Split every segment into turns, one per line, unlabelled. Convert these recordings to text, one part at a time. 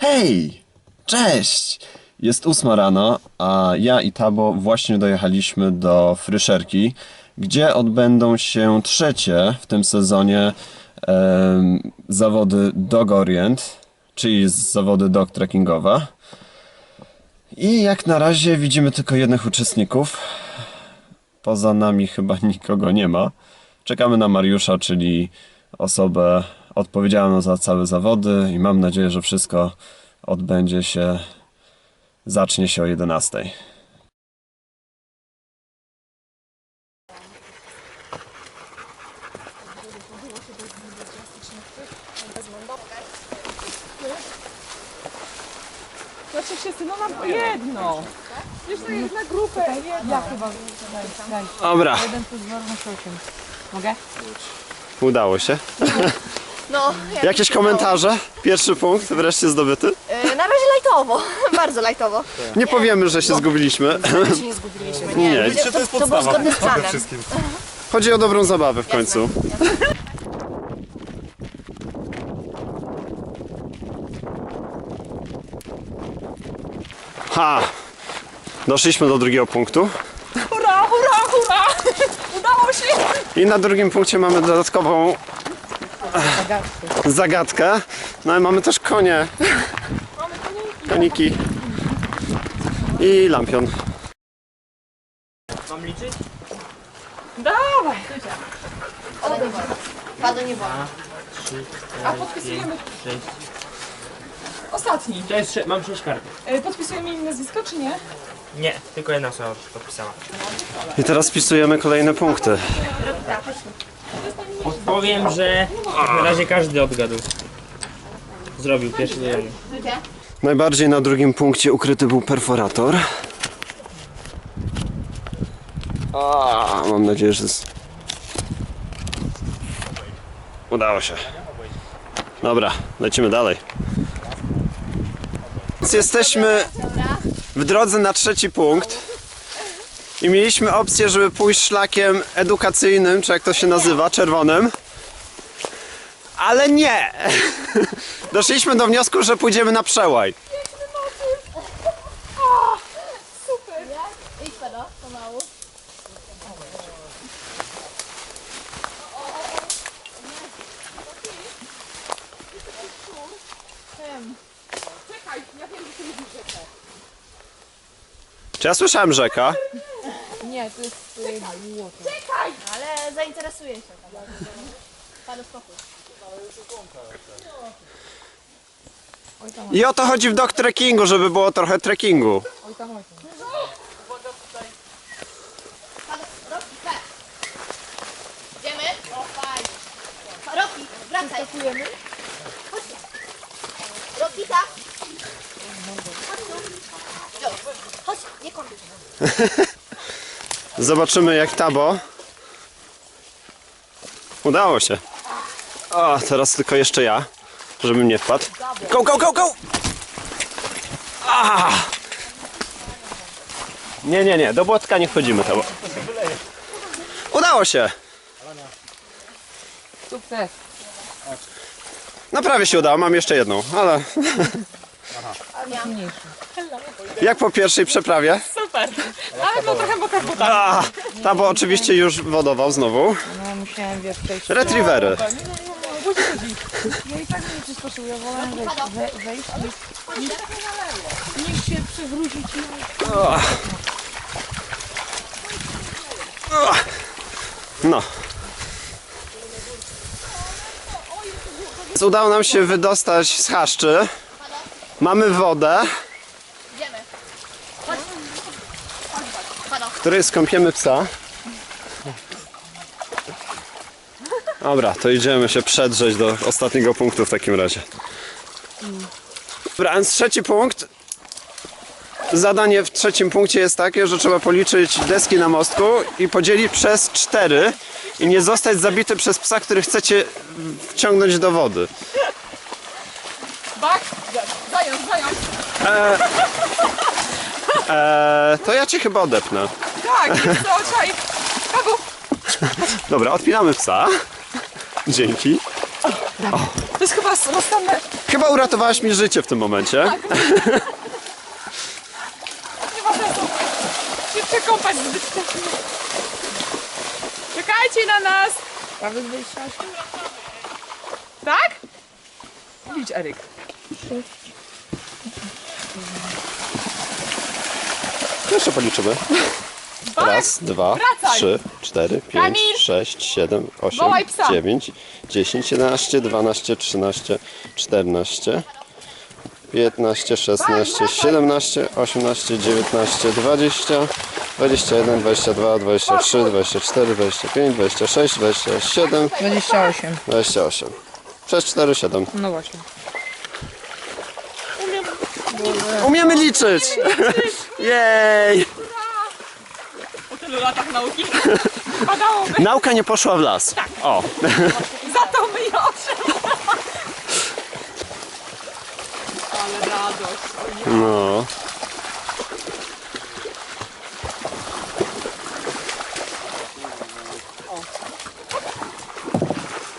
Hej! Cześć! Jest ósma rano, a ja i Tabo właśnie dojechaliśmy do Fryszerki, gdzie odbędą się trzecie w tym sezonie em, zawody Dog Orient, czyli zawody dog trekkingowe. I jak na razie widzimy tylko jednych uczestników. Poza nami chyba nikogo nie ma. Czekamy na Mariusza, czyli osobę odpowiedzialną za całe zawody i mam nadzieję, że wszystko odbędzie się, zacznie się o 11.
Znaczy wszyscy, no na jedno. Wiesz, to jest na grupę. Ja chyba. Daj, daj.
Dobra,
Jeden plus dwa osiem. Mogę?
udało się.
No, jak
Jakieś komentarze? Pierwszy punkt wreszcie zdobyty.
E, na razie lajtowo, bardzo lajtowo.
Nie powiemy, że się zgubiliśmy.
Się nie zgubiliśmy,
Nie,
To, to, to było zgodne z planem.
chodzi o dobrą zabawę w końcu. Ha! Doszliśmy do drugiego punktu.
Hurra, hurra, hurra! Udało się!
I na drugim punkcie mamy dodatkową zagadkę. No i mamy też konie. Koniki. I lampion.
Dawaj!
Pada nie wolno.
A podpisujemy. Ostatni.
To jest, sze- mam 6 kart.
E, Podpisujemy im nazwisko, czy nie?
Nie, tylko jedna osoba podpisała.
I teraz spisujemy kolejne punkty.
Powiem, że na razie każdy odgadł. Zrobił pierwszy zadanie.
Najbardziej na drugim punkcie ukryty był perforator. A, mam nadzieję, że. z- Udało się. Dobra, lecimy dalej. Więc jesteśmy w drodze na trzeci punkt. I mieliśmy opcję, żeby pójść szlakiem edukacyjnym, czy jak to się nazywa, czerwonym. Ale nie! Doszliśmy do wniosku, że pójdziemy na przełaj.
Idź pada, pomału.
Czekaj, ja wiem, że ty lubisz rzekę.
Czy ja słyszałem rzeka?
Nie, to jest
Czekaj! Ale zainteresuję się. Pada spokój.
I o to chodzi w dog trekkingu, żeby było trochę trekkingu.
Oj tam, oj tam.
Idziemy? O, fajnie. Roki, wracaj. Roki, tak. Chodź nie kąpisz.
Zobaczymy jak tabo. Udało się. O, teraz tylko jeszcze ja, żebym nie wpadł. Go, go, go, go! Nie, nie, nie, do błotka nie wchodzimy tabo. Udało się!
Sukces.
No prawie się udało, mam jeszcze jedną, ale
Mniejszy.
jak po pierwszej przeprawie?
Super. Ale no trochę mokra woda.
A, tabo oczywiście już wodował znowu.
No musiałem wiesz przejść.
Retrievery.
Ja i tak nie przysposobuję, wolę wejść, we, wejść i niech, niech się przewrócić i...
No. Udało nam się wydostać z chaszczy. Mamy wodę,
Idziemy. Chodź.
W której skąpiemy psa. Dobra, to idziemy się przedrzeć do ostatniego punktu w takim razie. Dobra, trzeci punkt. Zadanie w trzecim punkcie jest takie, że trzeba policzyć deski na mostku i podzielić przez cztery i nie zostać zabity przez psa, który chcecie wciągnąć do wody.
Zając!
Eee, to ja cię chyba odepnę.
Tak, co, czaj!
Dobra, odpinamy psa. Dzięki.
To jest chyba rozstanne.
Chyba uratowałaś mi życie w tym momencie.
Nie ma sensu się przekąpać zbyt wcześnie. Czekajcie na nas! Prawy 28? Tak? Licz, Eryk.
Jeszcze policzymy. Raz, dwa,
wracaj.
trzy, cztery, pięć,
Kamil.
sześć, siedem, osiem,
Wołaj psa.
dziewięć, dziesięć, jedenaście, dwanaście, trzynaście, czternaście, piętnaście, szesnaście, siedemnaście, osiemnaście, dziewiętnaście, dwadzieścia, dwadzieścia jeden, dwadzieścia dwa, dwadzieścia trzy, dwadzieścia cztery, dwadzieścia pięć, dwadzieścia sześć, dwadzieścia siedem,
28.
dwadzieścia osiem. Przez cztery, siedem.
No właśnie.
Umiemy liczyć! Jej!
Po tylu latach nauki padałoby.
Nauka nie poszła w las. O,
Za to my ją Ale radość.
no.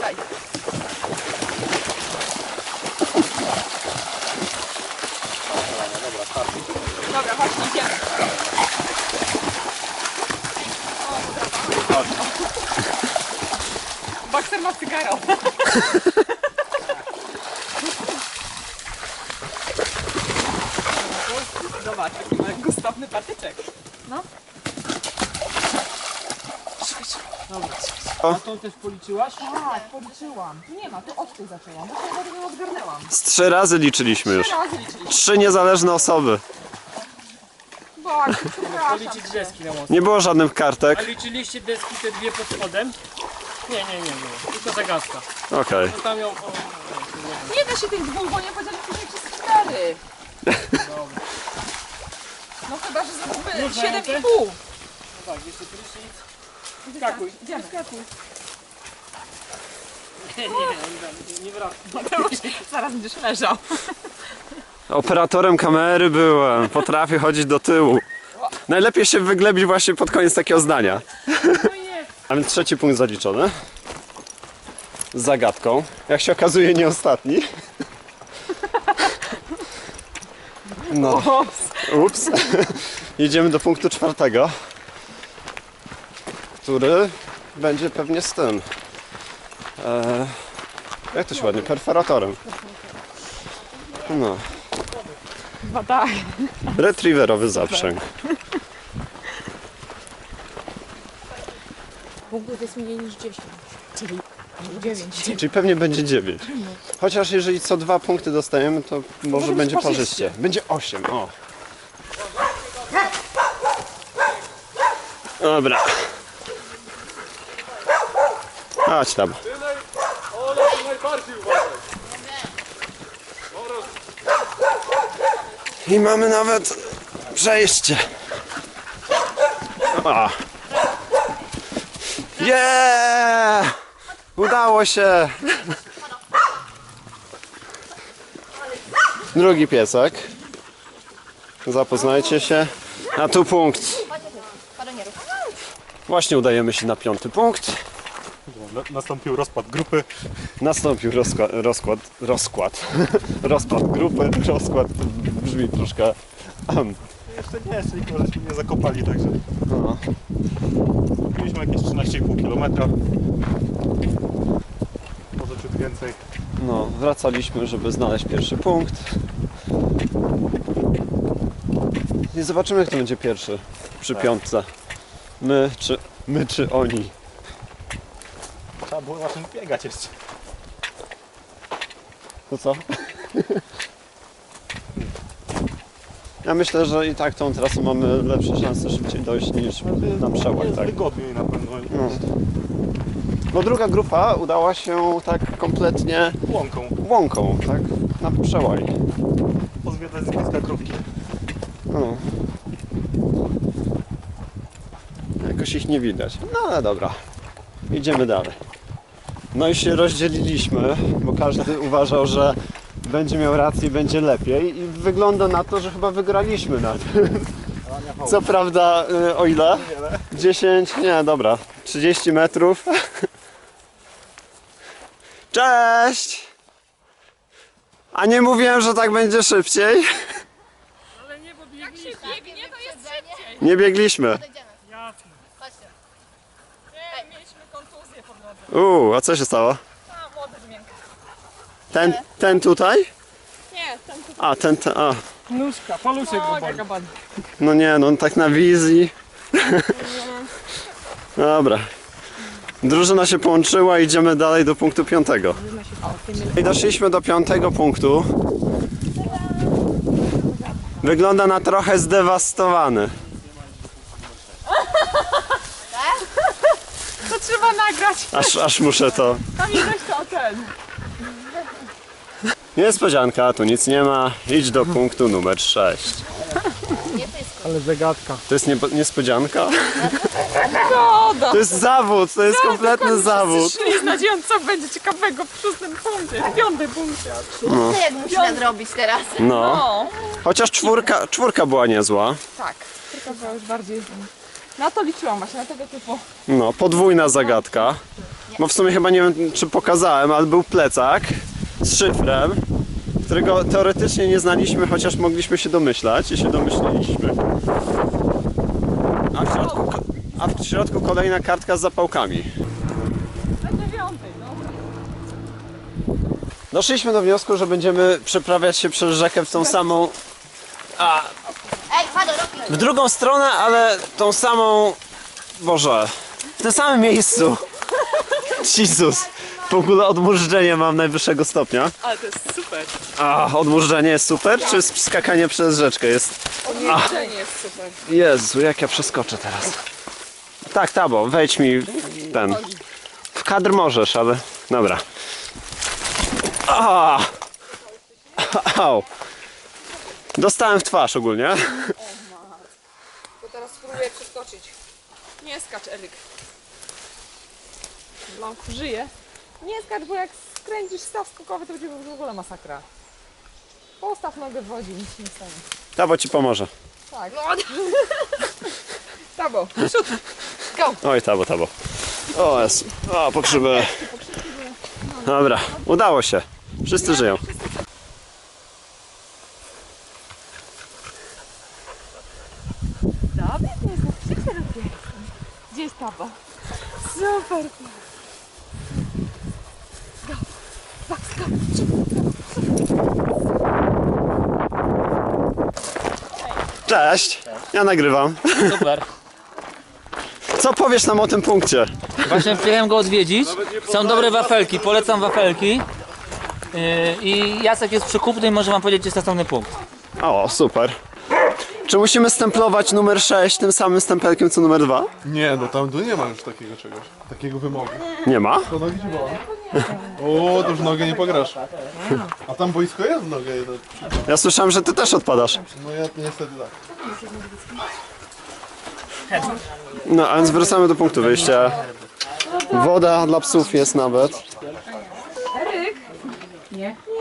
Daj. Dobra, właśnie idziemy. O, brawa. Cygaro. Zobacz, taki ma gustowny patyczek. No.
A tą też policzyłaś?
Tak, policzyłam. Nie ma, tu od tych zaczęłam, bo chyba tego odgarnęłam.
Z trzy razy liczyliśmy już.
Trzy razy liczyliśmy.
Trzy niezależne osoby.
Bak, przepraszam
Policzyć
cię.
deski na.
Nie było żadnych
A
kartek.
liczyliście deski te dwie pod spodem? Nie, nie, nie, nie. Tylko zagadka.
Okej.
No tam ją... O,
Nie da się tych dwóch, bo nie podzieliśmy się przez cztery. No chyba, że zrobimy
Już
siedem i pół.
no tak, jeszcze prysznic. Skakuj.
Idziemy. Skakuj.
Nie, nie, nie, nie wracam.
Mateusz, zaraz będziesz leżał.
Operatorem kamery byłem. Potrafię chodzić do tyłu. Najlepiej się wyglebić właśnie pod koniec takiego zdania.
No.
A więc trzeci punkt zaliczony. Z zagadką. Jak się okazuje, nie ostatni. No. Ups. Jedziemy do punktu czwartego, który będzie pewnie z tym. E, jak to się ładnie? Perforatorem. No.
Chyba tak.
Retrieverowy zaprzęg.
Punktów jest mniej niż 10. Czyli 9.
Czyli pewnie będzie 9. Chociaż jeżeli co dwa punkty dostajemy, to może
być
będzie
parzyście.
Będzie 8. O. Dobra. Chodź tam. I mamy nawet przejście. A. Yeah! Udało się! Drugi piesek. Zapoznajcie się. A tu punkt. Właśnie udajemy się na piąty punkt.
Na- Nastąpił rozpad grupy.
Nastąpił rozkład, rozkład, rozkład, rozpad grupy, rozkład brzmi troszkę...
Jeszcze nie, jeszcze nikogo żeśmy nie zakopali, także
no.
mieliśmy jakieś 13,5 km. Może ciut więcej.
no, wracaliśmy, żeby znaleźć pierwszy punkt. I zobaczymy, kto będzie pierwszy przy piątce. My czy, my czy oni.
Trzeba było na tym biegać jeszcze.
To co? Ja myślę, że i tak tą trasą mamy lepsze szanse szybciej dojść niż na przełaj, tak?
wygodniej na pewno.
No. Bo druga grupa udała się tak kompletnie
Łąką.
łąką, tak? Na przełaj.
Pozwiedzać z bliska krówki.
No. Jakoś ich nie widać. No ale dobra. Idziemy dalej. No i się rozdzieliliśmy, bo każdy uważał, że będzie miał rację i będzie lepiej. I wygląda na to, że chyba wygraliśmy na tym. Co prawda, y, o ile? 10, nie, dobra, 30 metrów. Cześć! A nie mówiłem, że tak będzie szybciej?
Biegnie, to jest szybciej.
Nie biegliśmy.
Podejdziemy. Chodźcie.
Uuu, a co się stało? Ten, ten tutaj?
Nie, tam tu
A, ten, ten, a.
Nóżka, paluszek go boli.
No nie, no tak na wizji. Dobra. Drużyna się połączyła, idziemy dalej do punktu piątego. I doszliśmy do piątego punktu. Wygląda na trochę zdewastowany.
To trzeba nagrać.
Aż, aż muszę to.
Tam ileś to ten.
Niespodzianka, tu nic nie ma. Idź do punktu numer 6.
Ale zagadka.
To jest niepo- niespodzianka?
Woda.
To jest zawód, to jest kompletny zawód.
Szli z nadzieją, co będzie ciekawego w szóstym punkcie, w piątym punkcie.
No. jak musi nadrobić teraz.
No.
No,
Chociaż czwórka, czwórka była niezła.
tak. Tylko była już bardziej... Na to liczyłam właśnie, na tego typu.
No, podwójna zagadka. Bo w sumie chyba nie wiem, czy pokazałem, ale był plecak z szyfrem, którego teoretycznie nie znaliśmy, chociaż mogliśmy się domyślać i się domyśliliśmy. A w środku, a w środku kolejna kartka z zapałkami.
Dziewiątej, no.
Doszliśmy do wniosku, że będziemy przeprawiać się przez rzekę w tą samą,
Fado, Roki.
w drugą stronę, ale tą samą, Boże, w tym samym miejscu. Jezus. W ogóle odmurzczenie mam najwyższego stopnia.
Ale to jest super.
A, odmurzenie jest super, czy skakanie przez rzeczkę jest?
Odjeżdżenie jest super.
Jezu, jak ja przeskoczę teraz. Tak, Tabo, wejdź mi w ten. W kadr możesz, ale. Dobra. A! Au. Dostałem w twarz ogólnie.
To teraz spróbuję przeskoczyć. Nie skacz, Eryk. Blank żyje. Nie skacz, bo jak skręcisz staw skokowy, to będzie w ogóle masakra. Postaw nogę w wodzie, nic się nie stanie.
Tabo ci pomoże.
Tak. Tabo, przód. Go.
Oj, Tabo, Tabo. O, jest. O, pokrzywy. Dobra, udało się. Wszyscy żyją.
To jest na robię. Gdzie jest Tabo? Super.
Cześć, ja nagrywam.
Super.
Co powiesz nam o tym punkcie?
Właśnie przyjechałem go odwiedzić. Są dobre wafelki, polecam wafelki. Yy, I Jacek jest przykupny i może wam powiedzieć, gdzie jest następny punkt.
O, super. Czy musimy stemplować numer 6 tym samym stempelkiem co numer 2?
Nie, no tam tu nie ma już takiego czegoś, takiego wymogu.
Nie ma?
To. O, to już nogę nie pograsz. A tam boisko jest w nogę.
Ja słyszałem, że ty też odpadasz.
No ja niestety tak.
No, a więc wracamy do punktu wyjścia. Woda dla psów jest nawet.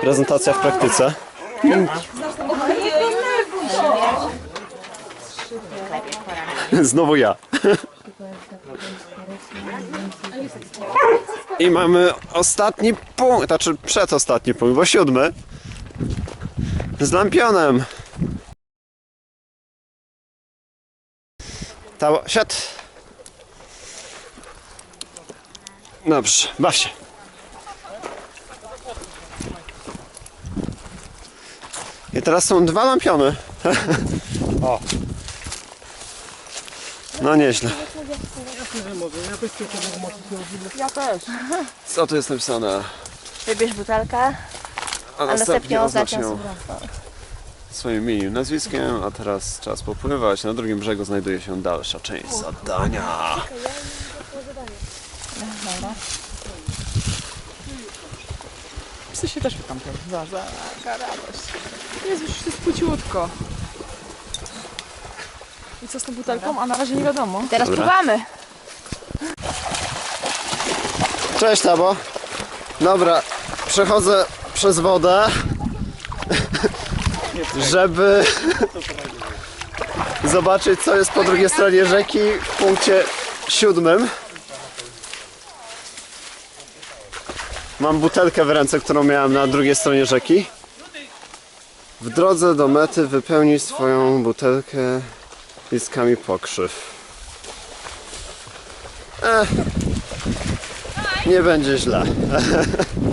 Prezentacja w praktyce. Znowu ja. I mamy ostatni punkt, znaczy przedostatni punkt, bo siódmy. Z lampionem. Tało, siad. Dobrze, baw się. I teraz są dwa lampiony. o. No nieźle.
Ja też.
Co tu jest napisane?
Wybierz butelkę,
A
następnie oznaczam
ją
sobie.
swoim imieniem, nazwiskiem, a teraz czas popływać. Na drugim brzegu znajduje się dalsza część zadania.
Psy się też wykąpią. Za, za, radość. Jezu, już jest płciutko. I co z tą butelką? A na razie nie wiadomo.
Teraz
Dobra.
pływamy.
Cześć Tabo. Dobra, przechodzę przez wodę, żeby zobaczyć co jest po drugiej stronie rzeki w punkcie siódmym. Mam butelkę w ręce, którą miałem na drugiej stronie rzeki. W drodze do mety wypełnij swoją butelkę listkami pokrzyw. Eh, nie będzie źle.